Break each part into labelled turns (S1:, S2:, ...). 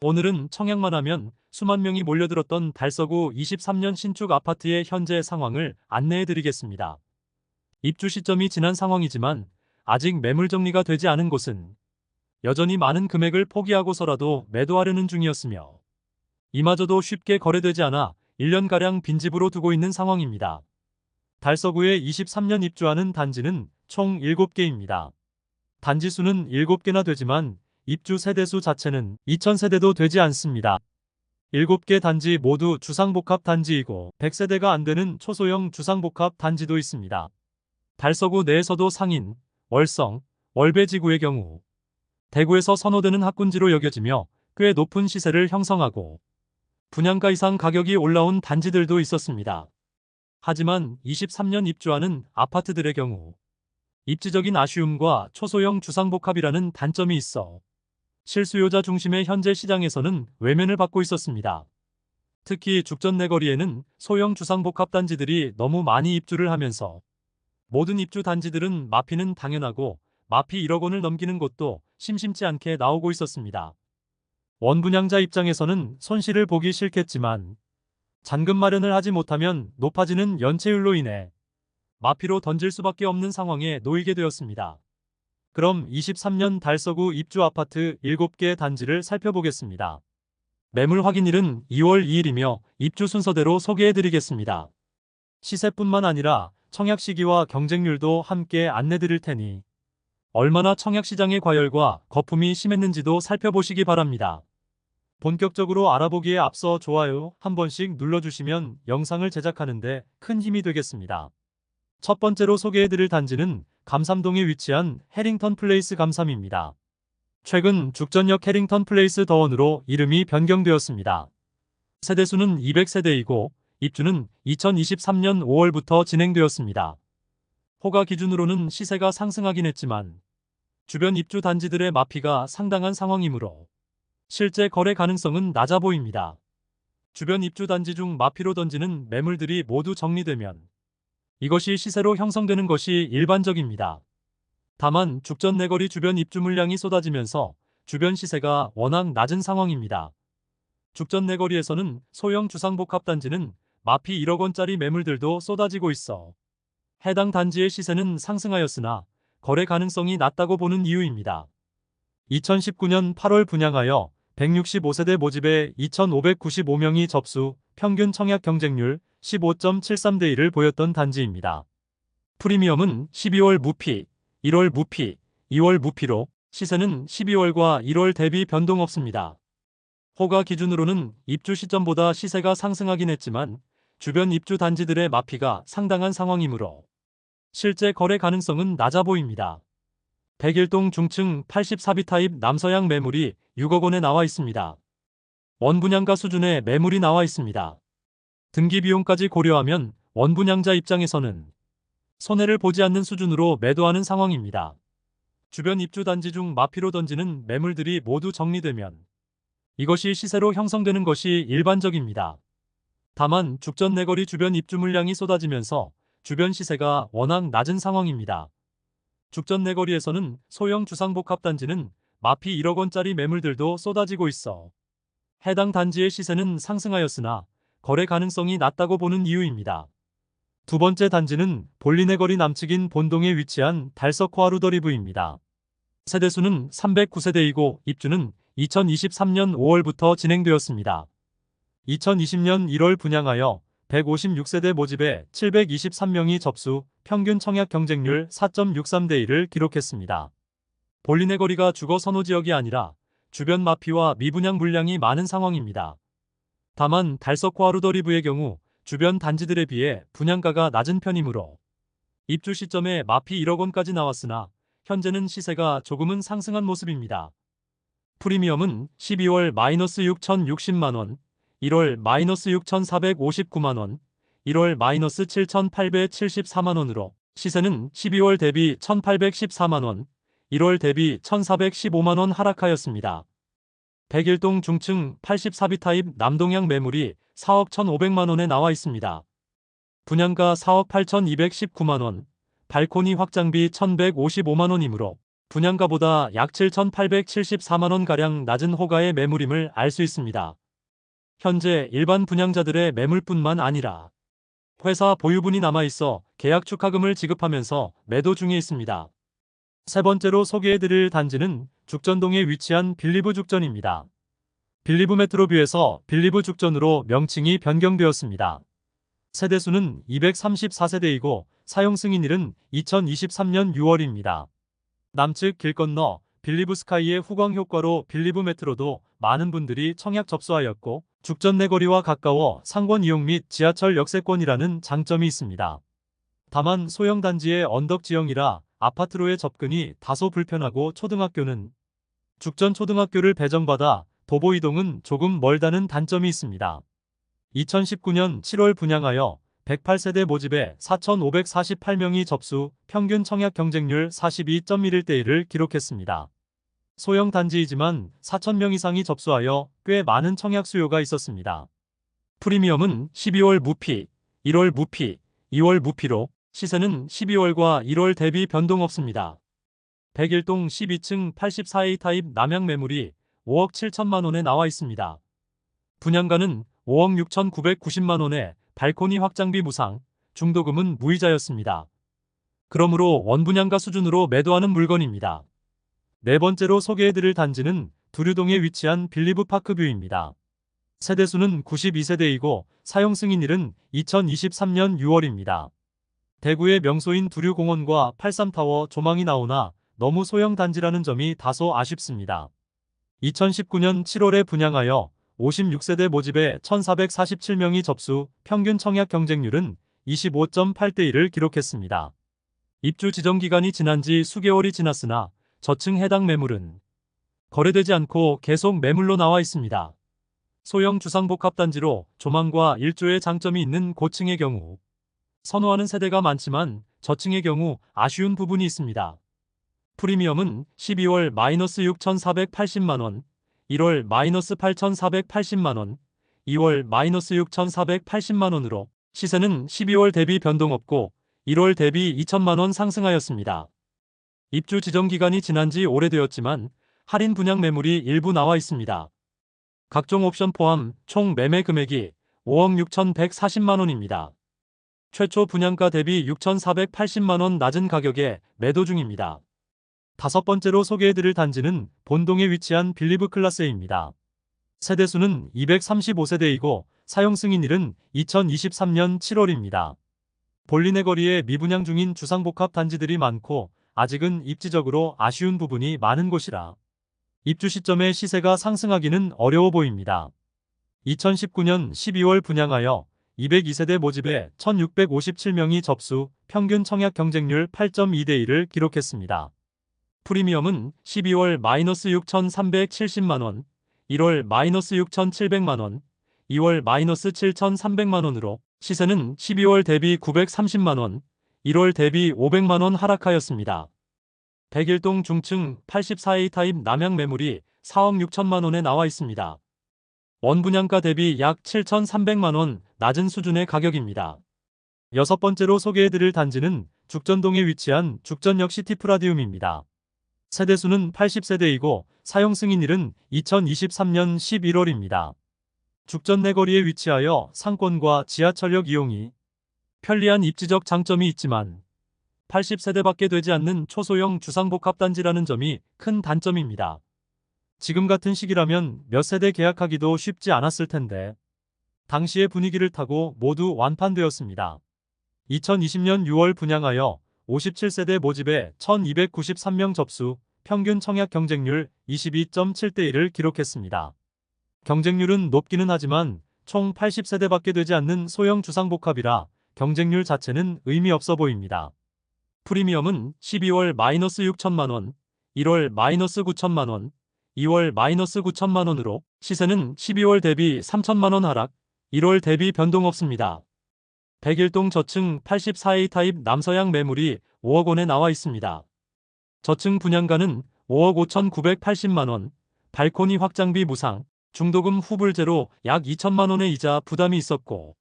S1: 오늘은 청약만 하면 수만 명이 몰려들었던 달서구 23년 신축 아파트의 현재 상황을 안내해 드리겠습니다. 입주 시점이 지난 상황이지만 아직 매물 정리가 되지 않은 곳은 여전히 많은 금액을 포기하고서라도 매도하려는 중이었으며 이마저도 쉽게 거래되지 않아 1년가량 빈집으로 두고 있는 상황입니다. 달서구에 23년 입주하는 단지는 총 7개입니다. 단지 수는 7개나 되지만 입주 세대수 자체는 2000세대도 되지 않습니다. 7개 단지 모두 주상복합 단지이고 100세대가 안 되는 초소형 주상복합 단지도 있습니다. 달서구 내에서도 상인, 월성, 월배지구의 경우 대구에서 선호되는 학군지로 여겨지며 꽤 높은 시세를 형성하고 분양가 이상 가격이 올라온 단지들도 있었습니다. 하지만 23년 입주하는 아파트들의 경우 입지적인 아쉬움과 초소형 주상복합이라는 단점이 있어 실수요자 중심의 현재 시장에서는 외면을 받고 있었습니다. 특히 죽전 내거리에는 소형 주상복합 단지들이 너무 많이 입주를 하면서 모든 입주 단지들은 마피는 당연하고 마피 1억 원을 넘기는 곳도 심심치 않게 나오고 있었습니다. 원분양자 입장에서는 손실을 보기 싫겠지만 잔금 마련을 하지 못하면 높아지는 연체율로 인해 마피로 던질 수밖에 없는 상황에 놓이게 되었습니다. 그럼 23년 달서구 입주 아파트 7개 단지를 살펴보겠습니다. 매물 확인일은 2월 2일이며 입주 순서대로 소개해드리겠습니다. 시세뿐만 아니라 청약 시기와 경쟁률도 함께 안내드릴 테니 얼마나 청약 시장의 과열과 거품이 심했는지도 살펴보시기 바랍니다. 본격적으로 알아보기에 앞서 좋아요 한 번씩 눌러주시면 영상을 제작하는데 큰 힘이 되겠습니다. 첫 번째로 소개해드릴 단지는 감삼동에 위치한 해링턴 플레이스 감삼입니다. 최근 죽전역 해링턴 플레이스 더원으로 이름이 변경되었습니다. 세대수는 200세대이고 입주는 2023년 5월부터 진행되었습니다. 호가 기준으로는 시세가 상승하긴 했지만 주변 입주 단지들의 마피가 상당한 상황이므로 실제 거래 가능성은 낮아 보입니다. 주변 입주 단지 중 마피로 던지는 매물들이 모두 정리되면 이것이 시세로 형성되는 것이 일반적입니다. 다만 죽전 내거리 주변 입주 물량이 쏟아지면서 주변 시세가 워낙 낮은 상황입니다. 죽전 내거리에서는 소형 주상복합 단지는 마피 1억 원짜리 매물들도 쏟아지고 있어 해당 단지의 시세는 상승하였으나 거래 가능성이 낮다고 보는 이유입니다. 2019년 8월 분양하여 165세대 모집에 2,595명이 접수, 평균 청약 경쟁률 15.73대 1을 보였던 단지입니다. 프리미엄은 12월 무피, 1월 무피, 2월 무피로 시세는 12월과 1월 대비 변동 없습니다. 호가 기준으로는 입주 시점보다 시세가 상승하긴 했지만 주변 입주 단지들의 마피가 상당한 상황이므로 실제 거래 가능성은 낮아 보입니다. 101동 중층 84비 타입 남서양 매물이 6억 원에 나와 있습니다. 원분양가 수준의 매물이 나와 있습니다. 등기 비용까지 고려하면 원분양자 입장에서는 손해를 보지 않는 수준으로 매도하는 상황입니다. 주변 입주 단지 중 마피로 던지는 매물들이 모두 정리되면 이것이 시세로 형성되는 것이 일반적입니다. 다만 죽전 내거리 주변 입주 물량이 쏟아지면서 주변 시세가 워낙 낮은 상황입니다. 죽전 내거리에서는 소형 주상복합 단지는 마피 1억 원짜리 매물들도 쏟아지고 있어 해당 단지의 시세는 상승하였으나 거래 가능성이 낮다고 보는 이유입니다. 두 번째 단지는 볼리네 거리 남측인 본동에 위치한 달서코아루 더리브입니다. 세대수는 309세대이고 입주는 2023년 5월부터 진행되었습니다. 2020년 1월 분양하여 156세대 모집에 723명이 접수, 평균 청약 경쟁률 4.63대 1을 기록했습니다. 볼리네 거리가 주거 선호 지역이 아니라 주변 마피와 미분양 물량이 많은 상황입니다. 다만 달서코아루더리브의 경우 주변 단지들에 비해 분양가가 낮은 편이므로 입주 시점에 마피 1억 원까지 나왔으나 현재는 시세가 조금은 상승한 모습입니다. 프리미엄은 12월 마이너스 6,060만원, 1월 마이너스 6,459만원, 1월 마이너스 7,874만원으로 시세는 12월 대비 1,814만원, 1월 대비 1,415만원 하락하였습니다. 101동 중층 84비 타입 남동향 매물이 4억 1,500만원에 나와 있습니다. 분양가 4억 8,219만원, 발코니 확장비 1,155만원이므로 분양가보다 약 7,874만원가량 낮은 호가의 매물임을 알 수 있습니다. 현재 일반 분양자들의 매물뿐만 아니라 회사 보유분이 남아있어 계약 축하금을 지급하면서 매도 중에 있습니다. 세 번째로 소개해드릴 단지는 죽전동에 위치한 빌리브 죽전입니다. 빌리브 메트로뷰에서 빌리브 죽전으로 명칭이 변경되었습니다. 세대수는 234세대이고 사용 승인일은 2023년 6월입니다. 남측 길 건너 빌리브 스카이의 후광 효과로 빌리브 메트로도 많은 분들이 청약 접수하였고 죽전 내거리와 가까워 상권 이용 및 지하철 역세권이라는 장점이 있습니다. 다만 소형 단지의 언덕 지형이라 아파트로의 접근이 다소 불편하고 초등학교는 죽전 초등학교를 배정받아 도보 이동은 조금 멀다는 단점이 있습니다. 2019년 7월 분양하여 108세대 모집에 4,548명이 접수, 평균 청약 경쟁률 42.11대 1을 기록했습니다. 소형 단지이지만 4,000명 이상이 접수하여 꽤 많은 청약 수요가 있었습니다. 프리미엄은 12월 무피, 1월 무피, 2월 무피로 시세는 12월과 1월 대비 변동 없습니다. 101동 12층 84A 타입 남양 매물이 5억 7천만 원에 나와 있습니다. 분양가는 5억 6,990만 원에 발코니 확장비 무상, 중도금은 무이자였습니다. 그러므로 원분양가 수준으로 매도하는 물건입니다. 네 번째로 소개해드릴 단지는 두류동에 위치한 빌리브 파크뷰입니다. 세대수는 92세대이고 사용 승인일은 2023년 6월입니다. 대구의 명소인 두류공원과 83타워 조망이 나오나 너무 소형 단지라는 점이 다소 아쉽습니다. 2019년 7월에 분양하여 56세대 모집에 1447명이 접수, 평균 청약 경쟁률은 25.8대 1을 기록했습니다. 입주 지정 기간이 지난 지 수개월이 지났으나 저층 해당 매물은 거래되지 않고 계속 매물로 나와 있습니다. 소형 주상복합단지로 조망과 일조의 장점이 있는 고층의 경우 선호하는 세대가 많지만 저층의 경우 아쉬운 부분이 있습니다. 프리미엄은 12월 마이너스 6,480만원, 1월 마이너스 8,480만원, 2월 마이너스 6,480만원으로 시세는 12월 대비 변동 없고 1월 대비 2천만원 상승하였습니다. 입주 지정 기간이 지난 지 오래되었지만 할인 분양 매물이 일부 나와 있습니다. 각종 옵션 포함 총 매매 금액이 5억 6,140만원입니다. 최초 분양가 대비 6,480만원 낮은 가격에 매도 중입니다. 다섯 번째로 소개해드릴 단지는 본동에 위치한 빌리브 클라스입니다. 세대수는 235세대이고 사용 승인일은 2023년 7월입니다. 볼리네 거리에 미분양 중인 주상복합 단지들이 많고 아직은 입지적으로 아쉬운 부분이 많은 곳이라 입주 시점에 시세가 상승하기는 어려워 보입니다. 2019년 12월 분양하여 202세대 모집에 1657명이 접수, 평균 청약 경쟁률 8.2대 1을 기록했습니다. 프리미엄은 12월 마이너스 6,370만원, 1월 마이너스 6,700만원, 2월 마이너스 7,300만원으로 시세는 12월 대비 930만원, 1월 대비 500만원 하락하였습니다. 101동 중층 84A 타입 남양 매물이 4억 6천만원에 나와 있습니다. 원분양가 대비 약 7,300만원 낮은 수준의 가격입니다. 여섯 번째로 소개해드릴 단지는 죽전동에 위치한 죽전역 시티프라디움입니다. 세대수는 80세대이고 사용 승인일은 2023년 11월입니다. 죽전 내거리에 위치하여 상권과 지하철역 이용이 편리한 입지적 장점이 있지만 80세대밖에 되지 않는 초소형 주상복합단지라는 점이 큰 단점입니다. 지금 같은 시기라면 몇 세대 계약하기도 쉽지 않았을 텐데 당시의 분위기를 타고 모두 완판되었습니다. 2020년 6월 분양하여 57세대 모집에 1293명 접수, 평균 청약 경쟁률 22.7대 1을 기록했습니다. 경쟁률은 높기는 하지만 총 80세대밖에 되지 않는 소형 주상복합이라 경쟁률 자체는 의미 없어 보입니다. 프리미엄은 12월 마이너스 6천만원, 1월 마이너스 9천만원, 2월 마이너스 9천만원으로 시세는 12월 대비 3천만원 하락, 1월 대비 변동 없습니다. 101동 저층 84A 타입 남서양 매물이 5억 원에 나와 있습니다. 저층 분양가는 5억 5,980만원, 발코니 확장비 무상, 중도금 후불제로 약 2천만원의 이자 부담이 있었고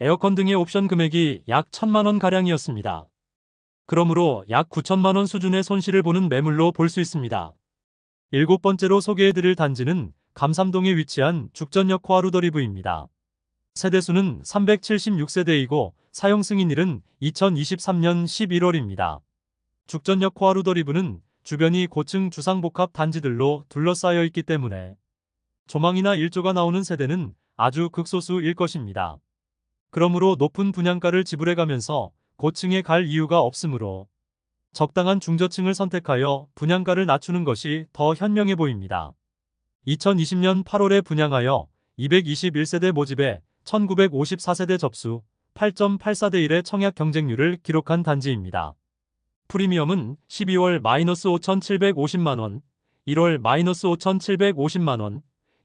S1: 에어컨 등의 옵션 금액이 약 1천만원 가량이었습니다. 그러므로 약 9천만 원 수준의 손실을 보는 매물로 볼 수 있습니다. 일곱 번째로 소개해드릴 단지는 감삼동에 위치한 죽전역 코아루더리브입니다. 세대수는 376세대이고 사용 승인일은 2023년 11월입니다. 죽전역 코아루더리브는 주변이 고층 주상복합 단지들로 둘러싸여 있기 때문에 조망이나 일조가 나오는 세대는 아주 극소수일 것입니다. 그러므로 높은 분양가를 지불해가면서 고층에 갈 이유가 없으므로 적당한 중저층을 선택하여 분양가를 낮추는 것이 더 현명해 보입니다. 2020년 8월에 분양하여 221세대 모집에 1954세대 접수 8.84대 1의 청약 경쟁률을 기록한 단지입니다. 프리미엄은 12월 마이너스 5,750만원, 1월 마이너스 5,750만원,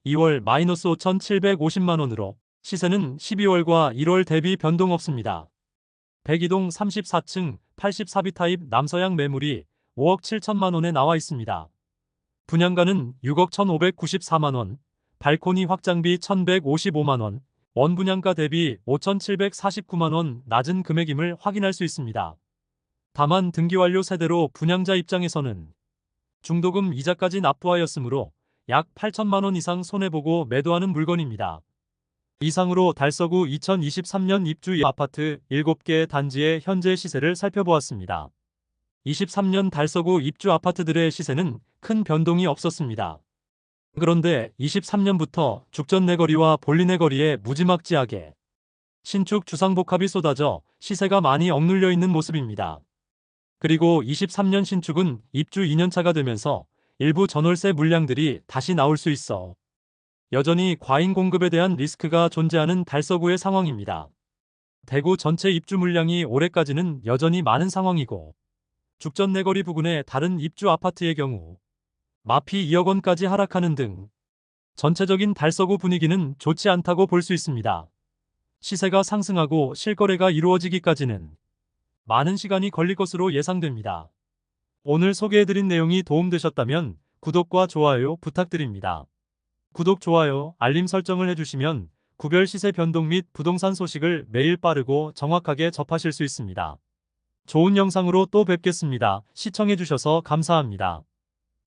S1: 2월 마이너스 5,750만원으로 시세는 12월과 1월 대비 변동 없습니다. 백이동 34층 84비 타입 남서양 매물이 5억 7천만 원에 나와 있습니다. 분양가는 6억 1,594만 원, 발코니 확장비 1,155만 원, 원 분양가 대비 5,749만 원 낮은 금액임을 확인할 수 있습니다. 다만 등기 완료 세대로 분양자 입장에서는 중도금 이자까지 납부하였으므로 약 8천만 원 이상 손해보고 매도하는 물건입니다. 이상으로 달서구 2023년 입주 아파트 7개 단지의 현재 시세를 살펴보았습니다. 23년 달서구 입주 아파트들의 시세는 큰 변동이 없었습니다. 그런데 23년부터 죽전 내 거리와 볼리 내 거리에 무지막지하게 신축 주상복합이 쏟아져 시세가 많이 억눌려 있는 모습입니다. 그리고 23년 신축은 입주 2년차가 되면서 일부 전월세 물량들이 다시 나올 수 있어 여전히 과잉 공급에 대한 리스크가 존재하는 달서구의 상황입니다. 대구 전체 입주 물량이 올해까지는 여전히 많은 상황이고 죽전 내거리 부근의 다른 입주 아파트의 경우 마피 2억 원까지 하락하는 등 전체적인 달서구 분위기는 좋지 않다고 볼 수 있습니다. 시세가 상승하고 실거래가 이루어지기까지는 많은 시간이 걸릴 것으로 예상됩니다. 오늘 소개해드린 내용이 도움되셨다면 구독과 좋아요 부탁드립니다. 구독, 좋아요, 알림 설정을 해주시면 구별 시세 변동 및 부동산 소식을 매일 빠르고 정확하게 접하실 수 있습니다. 좋은 영상으로 또 뵙겠습니다. 시청해주셔서 감사합니다.